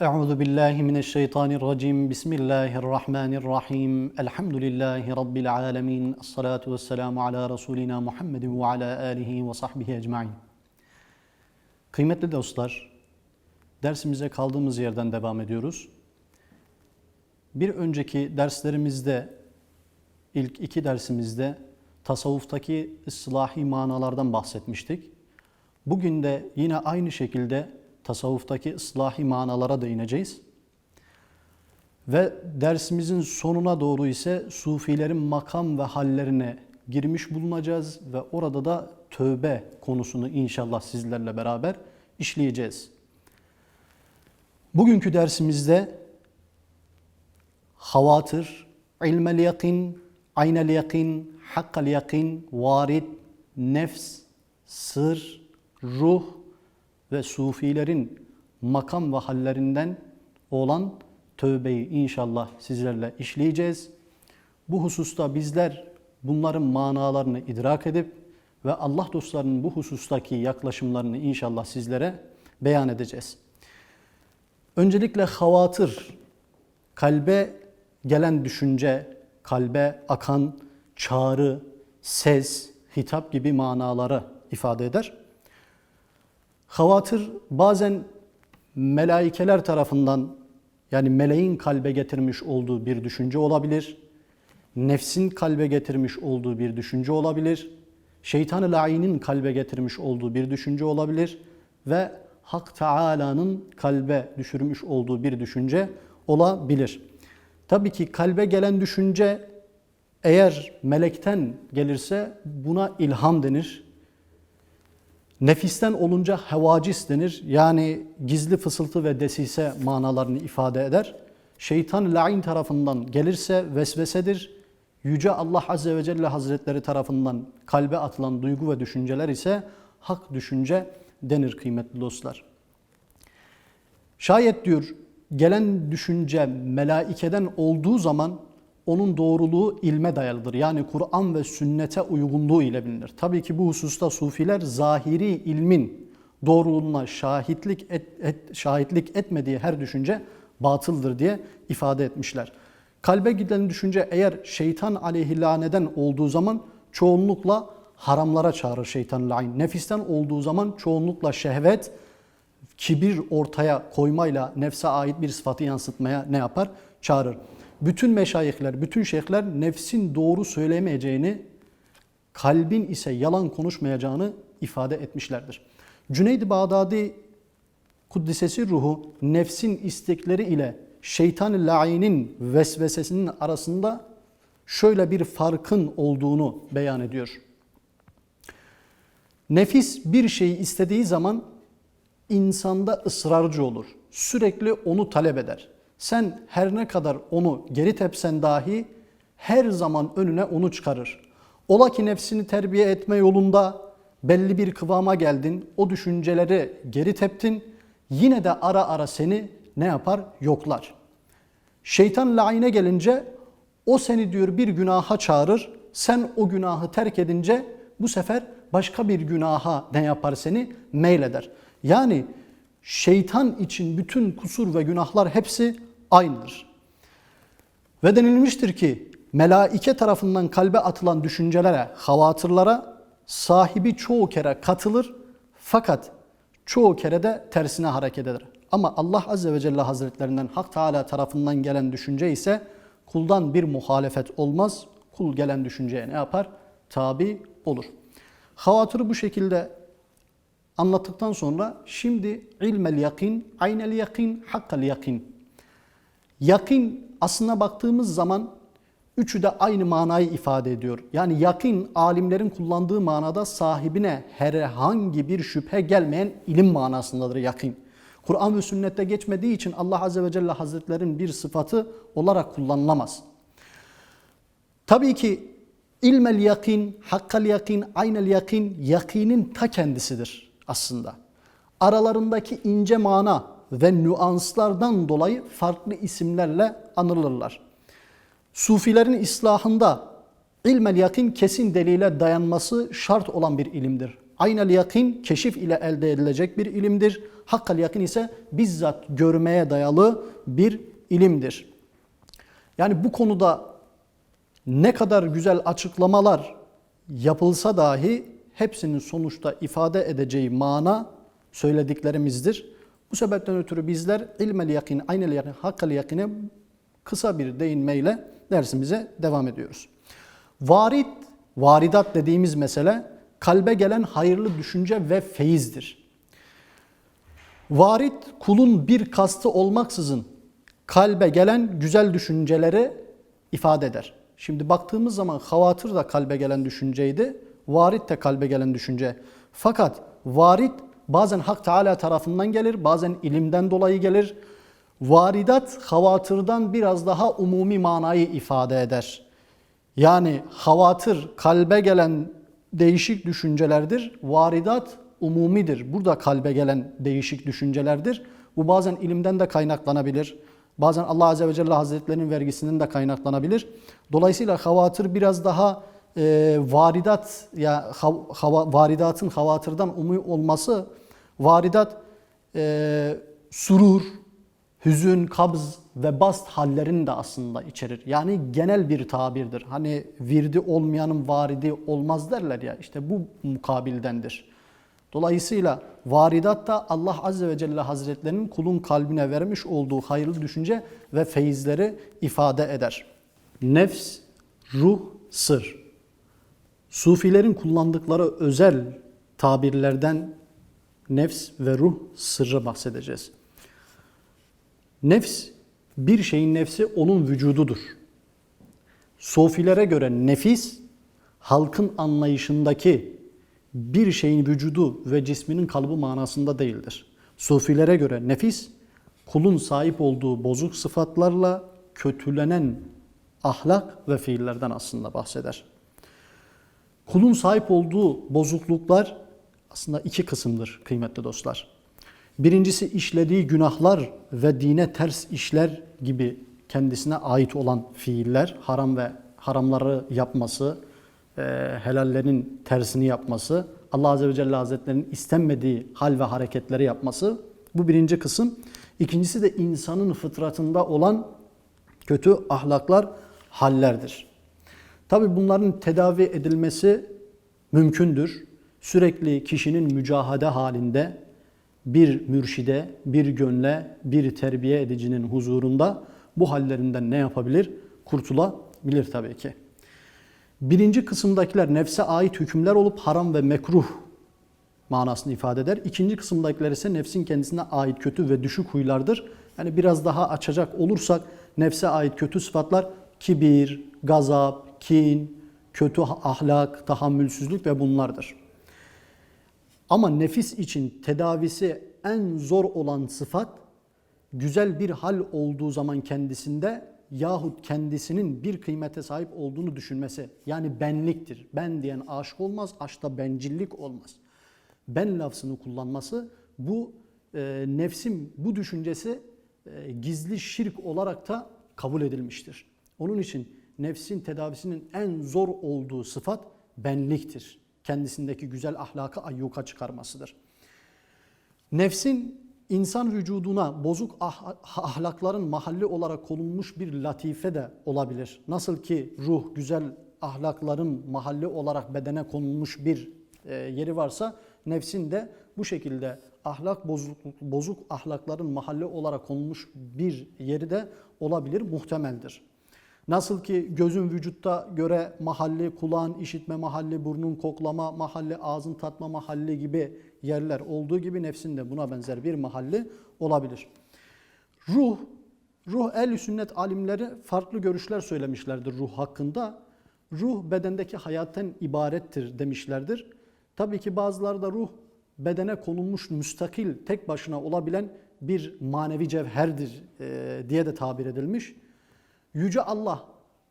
Euzu billahi mineşşeytanirracim. Bismillahirrahmanirrahim. Elhamdülillahi rabbil alamin. Essalatu vesselamu ala rasulina Muhammedin ve ala alihi ve sahbihi ecmaîn. Kıymetli dostlar, dersimize kaldığımız yerden devam ediyoruz. Bir önceki derslerimizde ilk iki dersimizde tasavvuftaki ıslahi manalardan bahsetmiştik. Bugün de yine aynı şekilde tasavvuftaki ıslahi manalara değineceğiz. Ve dersimizin sonuna doğru ise sufilerin makam ve hallerine girmiş bulunacağız ve orada da tövbe konusunu inşallah sizlerle beraber işleyeceğiz. Bugünkü dersimizde havatır, ilmel yakin, aynel yakin, hakkal yakin, varid, nefs, sır, ruh ve sufilerin makam ve hallerinden olan tövbeyi inşallah sizlerle işleyeceğiz. Bu hususta bizler bunların manalarını idrak edip ve Allah dostlarının bu husustaki yaklaşımlarını inşallah sizlere beyan edeceğiz. Öncelikle havatır, kalbe gelen düşünce, kalbe akan çağrı, ses, hitap gibi manaları ifade eder. Havatır bazen melaikeler tarafından yani meleğin kalbe getirmiş olduğu bir düşünce olabilir. Nefsin kalbe getirmiş olduğu bir düşünce olabilir. Şeytan-ı la'inin kalbe getirmiş olduğu bir düşünce olabilir ve Hak Teala'nın kalbe düşürmüş olduğu bir düşünce olabilir. Tabii ki kalbe gelen düşünce eğer melekten gelirse buna ilham denir. Nefisten olunca hevacis denir. Yani gizli fısıltı ve desise manalarını ifade eder. Şeytan la'in tarafından gelirse vesvesedir. Yüce Allah Azze ve Celle Hazretleri tarafından kalbe atılan duygu ve düşünceler ise hak düşünce denir kıymetli dostlar. Şayet diyor gelen düşünce melaikeden olduğu zaman onun doğruluğu ilme dayalıdır. Yani Kur'an ve sünnete uygunluğu ile bilinir. Tabii ki bu hususta sufiler zahiri ilmin doğruluğuna şahitlik et, et, şahitlik etmediği her düşünce batıldır diye ifade etmişler. Kalbe giden düşünce eğer şeytan aleyhillaneden olduğu zaman çoğunlukla haramlara çağırır şeytan lain. Nefisten olduğu zaman çoğunlukla şehvet, kibir ortaya koymayla nefse ait bir sıfatı yansıtmaya ne yapar? Çağırır. Bütün meşayihler, bütün şeyhler nefsin doğru söylemeyeceğini, kalbin ise yalan konuşmayacağını ifade etmişlerdir. Cüneyd-i Bağdadi Kuddisesi ruhu nefsin istekleri ile şeytan-ı la'inin vesvesesinin arasında şöyle bir farkın olduğunu beyan ediyor. Nefis bir şeyi istediği zaman insanda ısrarcı olur. Sürekli onu talep eder. Sen her ne kadar onu geri tepsen dahi her zaman önüne onu çıkarır. Ola ki nefsini terbiye etme yolunda belli bir kıvama geldin, o düşünceleri geri teptin, yine de ara ara seni ne yapar? Yoklar. Şeytan laine gelince o seni diyor bir günaha çağırır, sen o günahı terk edince bu sefer başka bir günaha ne yapar seni? Meyleder. Yani şeytan için bütün kusur ve günahlar hepsi aynıdır. Ve denilmiştir ki melaike tarafından kalbe atılan düşüncelere, havatırlara sahibi çoğu kere katılır fakat çoğu kere de tersine hareket eder. Ama Allah Azze ve Celle Hazretlerinden Hak Teala tarafından gelen düşünce ise kuldan bir muhalefet olmaz. Kul gelen düşünceye ne yapar? Tabi olur. Havatırı bu şekilde anlattıktan sonra şimdi ilmel yakin, aynel yakin, hakkal yakin. Yakin aslına baktığımız zaman üçü de aynı manayı ifade ediyor. Yani yakin alimlerin kullandığı manada sahibine herhangi bir şüphe gelmeyen ilim manasındadır yakin. Kur'an ve sünnette geçmediği için Allah Azze ve Celle Hazretlerin bir sıfatı olarak kullanılamaz. Tabii ki ilmel yakin, hakkal yakin, aynel yakin, yakinin ta kendisidir aslında. Aralarındaki ince mana ve nüanslardan dolayı farklı isimlerle anılırlar. Sufilerin islahında ilmel yakin kesin delile dayanması şart olan bir ilimdir. Aynel yakin keşif ile elde edilecek bir ilimdir. Hakkal yakin ise bizzat görmeye dayalı bir ilimdir. Yani bu konuda ne kadar güzel açıklamalar yapılsa dahi hepsinin sonuçta ifade edeceği mana söylediklerimizdir. Bu sebepten ötürü bizler ilmel yakin, aynel yakin, hakkal yakine kısa bir değinmeyle dersimize devam ediyoruz. Varid, varidat dediğimiz mesele kalbe gelen hayırlı düşünce ve feyizdir. Varid kulun bir kastı olmaksızın kalbe gelen güzel düşünceleri ifade eder. Şimdi baktığımız zaman havatır da kalbe gelen düşünceydi, varid de kalbe gelen düşünce. Fakat varid bazen Hak Teala tarafından gelir, bazen ilimden dolayı gelir. Varidat havatırdan biraz daha umumi manayı ifade eder. Yani havatır kalbe gelen değişik düşüncelerdir. Varidat umumidir. Burada kalbe gelen değişik düşüncelerdir. Bu bazen ilimden de kaynaklanabilir. Bazen Allah Azze ve Celle Hazretlerinin vergisinden de kaynaklanabilir. Dolayısıyla havatır biraz daha e, varidat ya hava, varidatın havatırdan umumi olması varidat e, surur, hüzün, kabz ve bast hallerini de aslında içerir. Yani genel bir tabirdir. Hani virdi olmayanın varidi olmaz derler ya işte bu mukabildendir. Dolayısıyla varidat da Allah Azze ve Celle Hazretlerinin kulun kalbine vermiş olduğu hayırlı düşünce ve feyizleri ifade eder. Nefs, ruh, sır. Sufilerin kullandıkları özel tabirlerden nefs ve ruh sırrı bahsedeceğiz. Nefs, bir şeyin nefsi onun vücududur. Sofilere göre nefis, halkın anlayışındaki bir şeyin vücudu ve cisminin kalıbı manasında değildir. Sufilere göre nefis, kulun sahip olduğu bozuk sıfatlarla kötülenen ahlak ve fiillerden aslında bahseder. Kulun sahip olduğu bozukluklar aslında iki kısımdır kıymetli dostlar. Birincisi işlediği günahlar ve dine ters işler gibi kendisine ait olan fiiller, haram ve haramları yapması, e, helallerin tersini yapması, Allah Azze ve Celle Hazretlerinin istenmediği hal ve hareketleri yapması bu birinci kısım. İkincisi de insanın fıtratında olan kötü ahlaklar, hallerdir. Tabi bunların tedavi edilmesi mümkündür. Sürekli kişinin mücahede halinde bir mürşide, bir gönle, bir terbiye edicinin huzurunda bu hallerinden ne yapabilir? Kurtulabilir tabii ki. Birinci kısımdakiler nefse ait hükümler olup haram ve mekruh manasını ifade eder. İkinci kısımdakiler ise nefsin kendisine ait kötü ve düşük huylardır. Yani biraz daha açacak olursak nefse ait kötü sıfatlar kibir, gazap, kin, kötü ahlak, tahammülsüzlük ve bunlardır. Ama nefis için tedavisi en zor olan sıfat güzel bir hal olduğu zaman kendisinde yahut kendisinin bir kıymete sahip olduğunu düşünmesi. Yani benliktir. Ben diyen aşık olmaz, aşkta bencillik olmaz. Ben lafzını kullanması bu e, nefsin bu düşüncesi e, gizli şirk olarak da kabul edilmiştir. Onun için nefsin tedavisinin en zor olduğu sıfat benliktir. Kendisindeki güzel ahlakı ayyuka çıkarmasıdır. Nefsin insan vücuduna bozuk ah, ahlakların mahalli olarak konulmuş bir latife de olabilir. Nasıl ki ruh güzel ahlakların mahalli olarak bedene konulmuş bir e, yeri varsa nefsin de bu şekilde ahlak bozuk, bozuk ahlakların mahalli olarak konulmuş bir yeri de olabilir, muhtemeldir. Nasıl ki gözün vücutta göre mahalli, kulağın işitme mahalli, burnun koklama mahalli, ağzın tatma mahalli gibi yerler olduğu gibi nefsin de buna benzer bir mahalli olabilir. Ruh, ruh el sünnet alimleri farklı görüşler söylemişlerdir ruh hakkında. Ruh bedendeki hayattan ibarettir demişlerdir. Tabii ki bazıları da ruh bedene konulmuş müstakil, tek başına olabilen bir manevi cevherdir diye de tabir edilmiş. Yüce Allah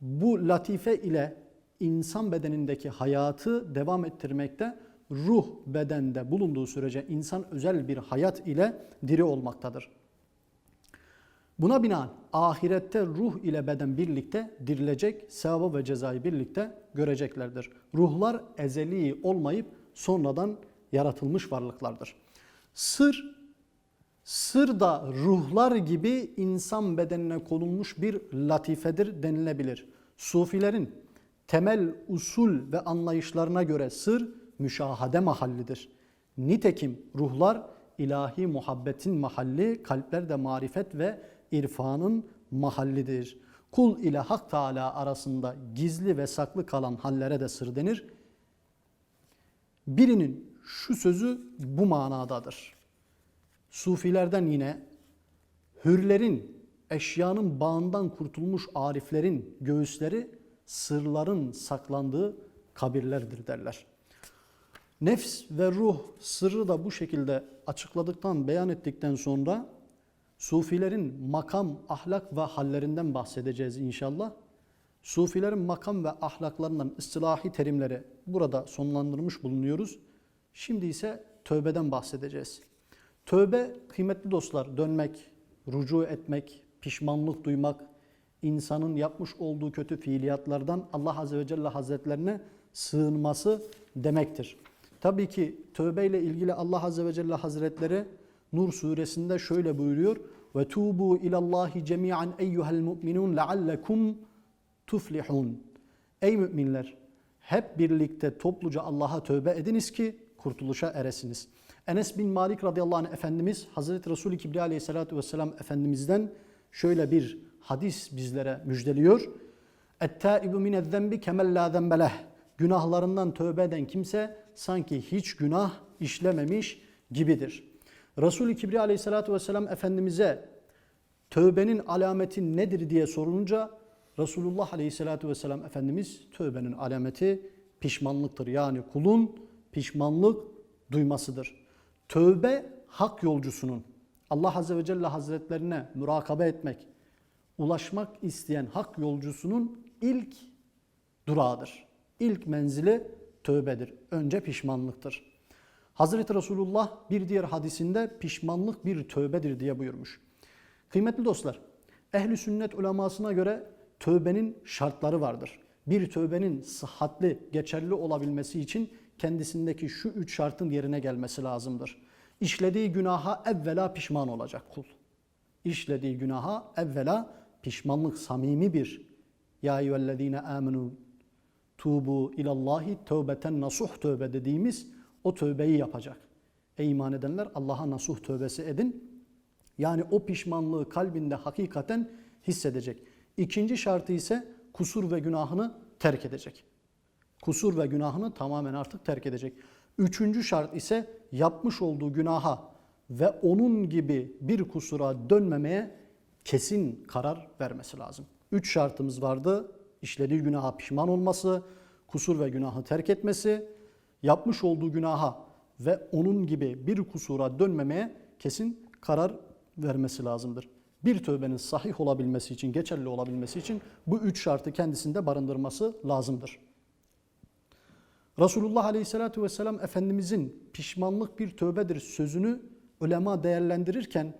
bu latife ile insan bedenindeki hayatı devam ettirmekte, ruh bedende bulunduğu sürece insan özel bir hayat ile diri olmaktadır. Buna binaen ahirette ruh ile beden birlikte dirilecek, sevabı ve cezayı birlikte göreceklerdir. Ruhlar ezeli olmayıp sonradan yaratılmış varlıklardır. Sır Sır da ruhlar gibi insan bedenine konulmuş bir latifedir denilebilir. Sufilerin temel usul ve anlayışlarına göre sır müşahade mahallidir. Nitekim ruhlar ilahi muhabbetin mahalli, kalpler de marifet ve irfanın mahallidir. Kul ile Hak Teala arasında gizli ve saklı kalan hallere de sır denir. Birinin şu sözü bu manadadır. Sufilerden yine hürlerin, eşyanın bağından kurtulmuş ariflerin göğüsleri sırların saklandığı kabirlerdir derler. Nefs ve ruh sırrı da bu şekilde açıkladıktan, beyan ettikten sonra Sufilerin makam, ahlak ve hallerinden bahsedeceğiz inşallah. Sufilerin makam ve ahlaklarından istilahi terimleri burada sonlandırmış bulunuyoruz. Şimdi ise tövbeden bahsedeceğiz. Tövbe kıymetli dostlar dönmek, rucu etmek, pişmanlık duymak, insanın yapmış olduğu kötü fiiliyatlardan Allah Azze ve Celle Hazretlerine sığınması demektir. Tabii ki tövbe ile ilgili Allah Azze ve Celle Hazretleri Nur suresinde şöyle buyuruyor. Ve tubu ilallahi cemi'an eyyuhel mu'minun leallekum tuflihun. Ey müminler hep birlikte topluca Allah'a tövbe ediniz ki kurtuluşa eresiniz. Enes bin Malik radıyallahu anh Efendimiz Hazreti Resulü Kibriya aleyhissalatu vesselam Efendimiz'den şöyle bir hadis bizlere müjdeliyor. Ettaibu minezzenbi kemel la zembeleh. Günahlarından tövbe eden kimse sanki hiç günah işlememiş gibidir. Resul-i Kibriya aleyhissalatu vesselam Efendimiz'e tövbenin alameti nedir diye sorulunca Resulullah aleyhissalatu vesselam Efendimiz tövbenin alameti pişmanlıktır. Yani kulun pişmanlık duymasıdır. Tövbe hak yolcusunun Allah Azze ve Celle Hazretlerine murakabe etmek, ulaşmak isteyen hak yolcusunun ilk durağıdır. İlk menzili tövbedir. Önce pişmanlıktır. Hazreti Resulullah bir diğer hadisinde pişmanlık bir tövbedir diye buyurmuş. Kıymetli dostlar, ehli sünnet ulemasına göre tövbenin şartları vardır. Bir tövbenin sıhhatli, geçerli olabilmesi için kendisindeki şu üç şartın yerine gelmesi lazımdır. İşlediği günaha evvela pişman olacak kul. İşlediği günaha evvela pişmanlık samimi bir ya eyyühellezine amenu tubu ilallahi tövbeten nasuh tövbe dediğimiz o tövbeyi yapacak. Ey iman edenler Allah'a nasuh tövbesi edin. Yani o pişmanlığı kalbinde hakikaten hissedecek. İkinci şartı ise kusur ve günahını terk edecek. Kusur ve günahını tamamen artık terk edecek. Üçüncü şart ise yapmış olduğu günaha ve onun gibi bir kusura dönmemeye kesin karar vermesi lazım. Üç şartımız vardı. İşlediği günaha pişman olması, kusur ve günahı terk etmesi, yapmış olduğu günaha ve onun gibi bir kusura dönmemeye kesin karar vermesi lazımdır. Bir tövbenin sahih olabilmesi için, geçerli olabilmesi için bu üç şartı kendisinde barındırması lazımdır. Resulullah Aleyhisselatü Vesselam Efendimizin pişmanlık bir tövbedir sözünü ulema değerlendirirken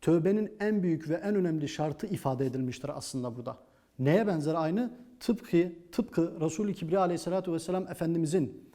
tövbenin en büyük ve en önemli şartı ifade edilmiştir aslında burada. Neye benzer aynı? Tıpkı, tıpkı Resul-i Kibriya Aleyhisselatü Vesselam Efendimizin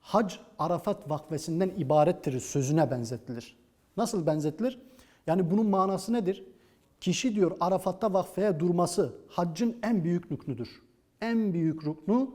hac Arafat vakfesinden ibarettir sözüne benzetilir. Nasıl benzetilir? Yani bunun manası nedir? Kişi diyor Arafat'ta vakfeye durması haccın en büyük rüknüdür. En büyük rüknü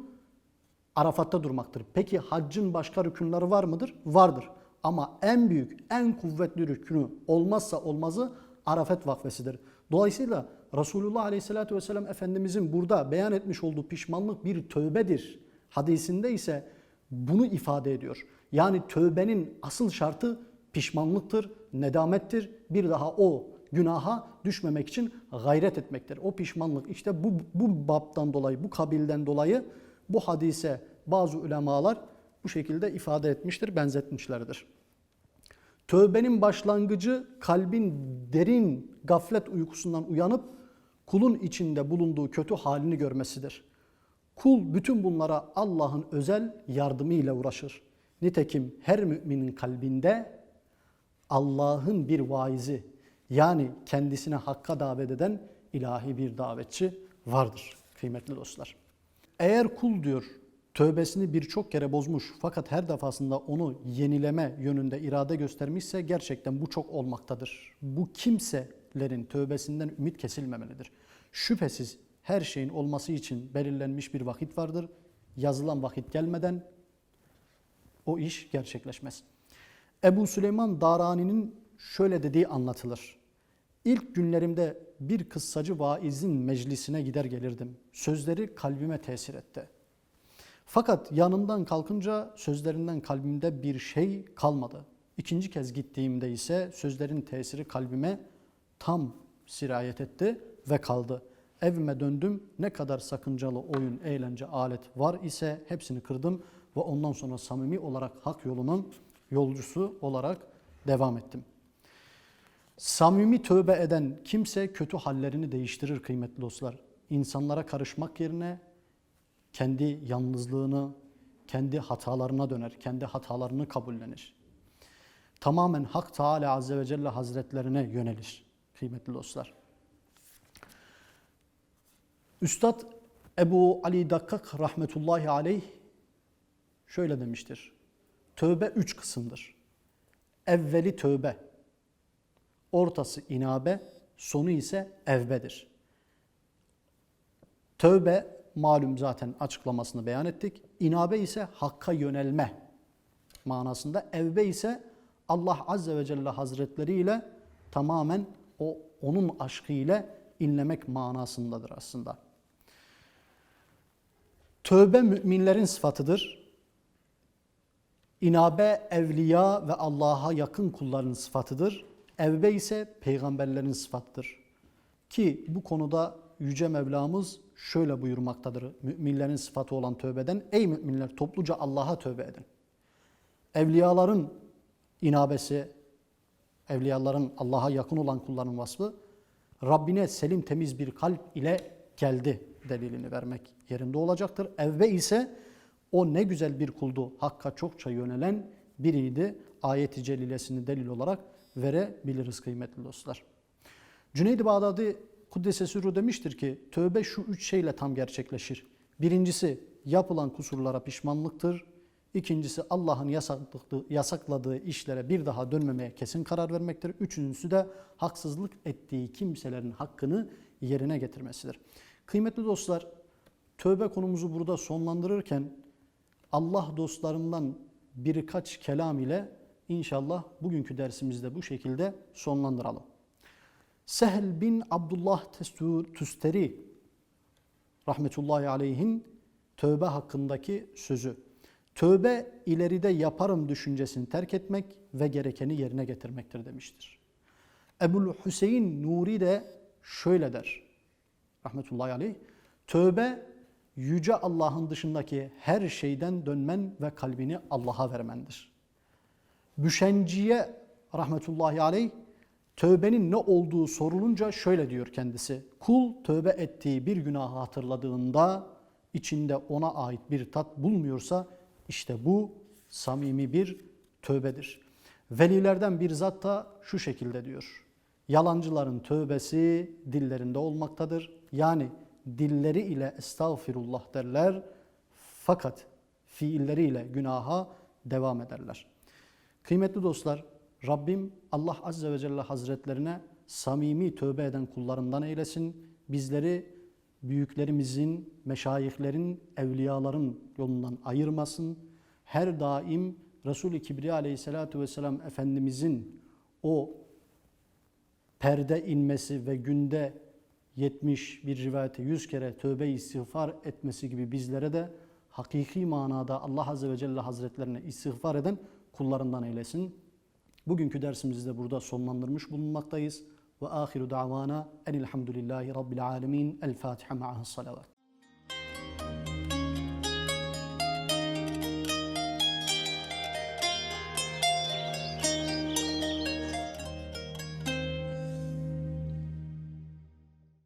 Arafat'ta durmaktır. Peki haccın başka rükünleri var mıdır? Vardır. Ama en büyük, en kuvvetli rükünü olmazsa olmazı Arafat vakfesidir. Dolayısıyla Resulullah Aleyhisselatü Vesselam Efendimizin burada beyan etmiş olduğu pişmanlık bir tövbedir. Hadisinde ise bunu ifade ediyor. Yani tövbenin asıl şartı pişmanlıktır, nedamettir. Bir daha o günaha düşmemek için gayret etmektir. O pişmanlık işte bu, bu babdan dolayı, bu kabilden dolayı bu hadise bazı ulemalar bu şekilde ifade etmiştir, benzetmişlerdir. Tövbenin başlangıcı kalbin derin gaflet uykusundan uyanıp kulun içinde bulunduğu kötü halini görmesidir. Kul bütün bunlara Allah'ın özel yardımıyla uğraşır. Nitekim her müminin kalbinde Allah'ın bir vaizi yani kendisine hakka davet eden ilahi bir davetçi vardır kıymetli dostlar. Eğer kul diyor tövbesini birçok kere bozmuş fakat her defasında onu yenileme yönünde irade göstermişse gerçekten bu çok olmaktadır. Bu kimselerin tövbesinden ümit kesilmemelidir. Şüphesiz her şeyin olması için belirlenmiş bir vakit vardır. Yazılan vakit gelmeden o iş gerçekleşmez. Ebu Süleyman Darani'nin şöyle dediği anlatılır. İlk günlerimde bir kıssacı vaizin meclisine gider gelirdim. Sözleri kalbime tesir etti. Fakat yanından kalkınca sözlerinden kalbimde bir şey kalmadı. İkinci kez gittiğimde ise sözlerin tesiri kalbime tam sirayet etti ve kaldı. Evime döndüm. Ne kadar sakıncalı oyun, eğlence, alet var ise hepsini kırdım ve ondan sonra samimi olarak hak yolunun yolcusu olarak devam ettim. Samimi tövbe eden kimse kötü hallerini değiştirir kıymetli dostlar. İnsanlara karışmak yerine kendi yalnızlığını, kendi hatalarına döner, kendi hatalarını kabullenir. Tamamen Hak Teala Azze ve Celle Hazretlerine yönelir kıymetli dostlar. Üstad Ebu Ali Dakkak rahmetullahi aleyh şöyle demiştir. Tövbe üç kısımdır. Evveli tövbe, ortası inabe, sonu ise evbedir. Tövbe malum zaten açıklamasını beyan ettik. İnabe ise hakka yönelme manasında. Evbe ise Allah Azze ve Celle Hazretleri ile tamamen o onun aşkı ile inlemek manasındadır aslında. Tövbe müminlerin sıfatıdır. İnabe evliya ve Allah'a yakın kulların sıfatıdır. Evbe ise peygamberlerin sıfatıdır. Ki bu konuda Yüce Mevlamız şöyle buyurmaktadır müminlerin sıfatı olan tövbeden. Ey müminler topluca Allah'a tövbe edin. Evliyaların inabesi, evliyaların Allah'a yakın olan kulların vasfı Rabbine selim temiz bir kalp ile geldi delilini vermek yerinde olacaktır. Evve ise o ne güzel bir kuldu. Hakka çokça yönelen biriydi. Ayet-i celilesini delil olarak verebiliriz kıymetli dostlar. Cüneyd-i Bağdadi Kuddese Sürru demiştir ki tövbe şu üç şeyle tam gerçekleşir. Birincisi yapılan kusurlara pişmanlıktır. İkincisi Allah'ın yasakladığı işlere bir daha dönmemeye kesin karar vermektir. Üçüncüsü de haksızlık ettiği kimselerin hakkını yerine getirmesidir. Kıymetli dostlar, tövbe konumuzu burada sonlandırırken Allah dostlarından birkaç kelam ile inşallah bugünkü dersimizde bu şekilde sonlandıralım. Sehl bin Abdullah Tusteri rahmetullahi aleyhin tövbe hakkındaki sözü. Tövbe ileride yaparım düşüncesini terk etmek ve gerekeni yerine getirmektir demiştir. Ebul Hüseyin Nuri de şöyle der. Rahmetullahi aleyh. Tövbe yüce Allah'ın dışındaki her şeyden dönmen ve kalbini Allah'a vermendir. Büşenciye rahmetullahi aleyh tövbenin ne olduğu sorulunca şöyle diyor kendisi. Kul tövbe ettiği bir günahı hatırladığında içinde ona ait bir tat bulmuyorsa işte bu samimi bir tövbedir. Velilerden bir zat da şu şekilde diyor. Yalancıların tövbesi dillerinde olmaktadır. Yani dilleri ile estağfirullah derler fakat fiilleriyle günaha devam ederler. Kıymetli dostlar, Rabbim Allah Azze ve Celle Hazretlerine samimi tövbe eden kullarından eylesin. Bizleri büyüklerimizin, meşayihlerin, evliyaların yolundan ayırmasın. Her daim Resul-i Kibriya aleyhissalatu vesselam Efendimizin o perde inmesi ve günde 70 bir rivayete 100 kere tövbe istiğfar etmesi gibi bizlere de hakiki manada Allah Azze ve Celle Hazretlerine istiğfar eden kullarından eylesin. Bugünkü dersimizi de burada sonlandırmış bulunmaktayız. Ve ahiru davana enilhamdülillahi rabbil alemin. El Fatiha ma'ahas salavat.